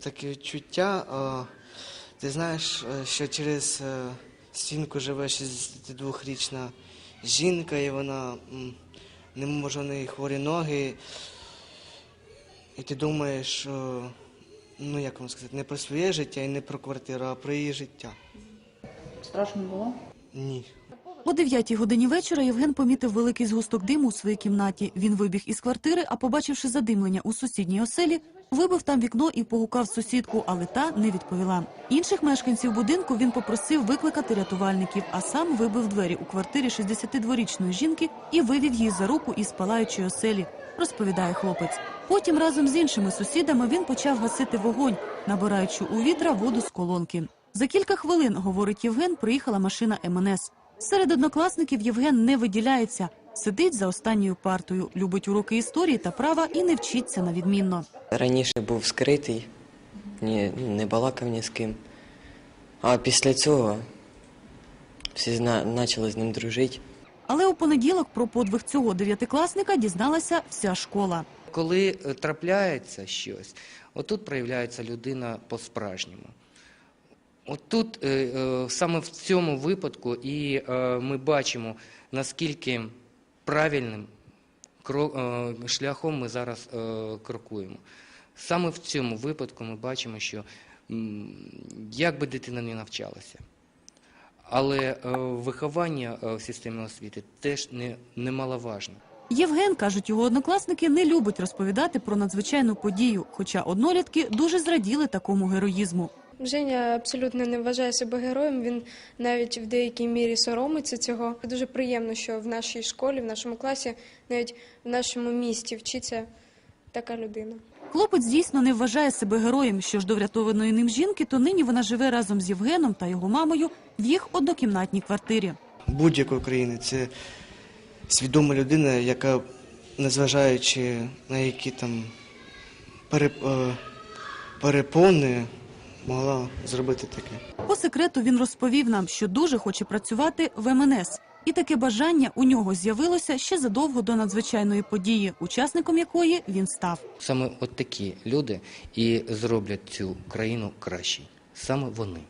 Таке відчуття, о, ти знаєш, е, що через е, стінку живе 62-річна жінка, і вона не може в неї хворі ноги. І ти думаєш, о, ну як вам сказати, не про своє життя і не про квартиру, а про її життя. Страшно було? Ні. О 9 годині вечора Євген помітив великий згусток диму у своїй кімнаті. Він вибіг із квартири, а побачивши задимлення у сусідній оселі, вибив там вікно і погукав сусідку, але та не відповіла. Інших мешканців будинку він попросив викликати рятувальників, а сам вибив двері у квартирі 62-річної жінки і вивів її за руку із палаючої оселі, розповідає хлопець. Потім разом з іншими сусідами він почав гасити вогонь, набираючи у відра воду з колонки. За кілька хвилин, говорить Євген, приїхала машина МНС. Серед однокласників Євген не виділяється. Сидить за останньою партою, любить уроки історії та права і не вчиться на відмінно. Раніше був скритий, ні, не балакав ні з ким. А після цього всі зна- почали з ним дружити. Але у понеділок про подвиг цього дев'ятикласника дізналася вся школа. Коли е, трапляється щось, отут проявляється людина по-справжньому. Отут, е, е, саме в цьому випадку, і ми бачимо, наскільки правильним е, шляхом ми зараз е, крокуємо. Саме в цьому випадку ми бачимо, що як би дитина не навчалася, але е, виховання е, в системі освіти теж не, немаловажно. Євген, кажуть його однокласники, не любить розповідати про надзвичайну подію, хоча однолітки дуже зраділи такому героїзму. Женя абсолютно не вважає себе героєм. Він навіть в деякій мірі соромиться цього. Дуже приємно, що в нашій школі, в нашому класі, навіть в нашому місті вчиться така людина. Хлопець дійсно не вважає себе героєм. Що ж до врятованої ним жінки, то нині вона живе разом з Євгеном та його мамою в їх однокімнатній квартирі. Будь-якої країни це свідома людина, яка, незважаючи на які там е, перепони, могла зробити таке. По секрету він розповів нам, що дуже хоче працювати в МНС. І таке бажання у нього з'явилося ще задовго до надзвичайної події, учасником якої він став. Саме от такі люди і зроблять цю країну кращою. Саме вони.